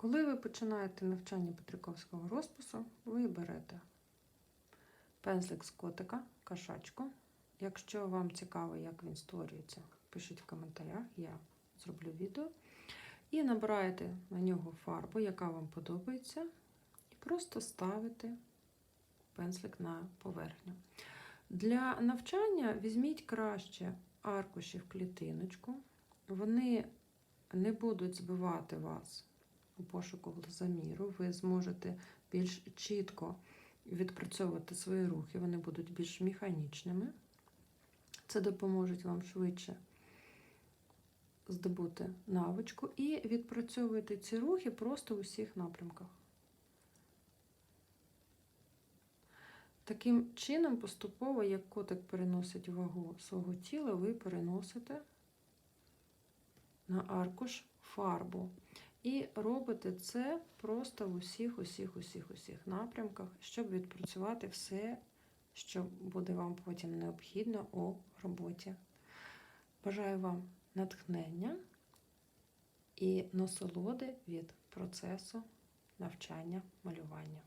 Коли ви починаєте навчання Петриківського розпису, ви берете пензлик з котика, кашачку. Якщо вам цікаво, як він створюється, пишіть в коментарях, я зроблю відео. І набираєте на нього фарбу, яка вам подобається, і просто ставите пензлик на поверхню. Для навчання візьміть краще аркуші в клітиночку. Вони не будуть збивати вас у пошуку глазоміру. Ви зможете більш чітко відпрацьовувати свої рухи, вони будуть більш механічними. Це допоможе вам швидше здобути навичку і відпрацьовуйте ці рухи просто у всіх напрямках. Таким чином, поступово, як котик переносить вагу свого тіла, ви переносите на аркуш фарбу. І робите це просто в усіх, усіх, усіх, усіх напрямках, щоб відпрацювати все, що буде вам потім необхідно у роботі. Бажаю вам натхнення і насолоди від процесу навчання малювання.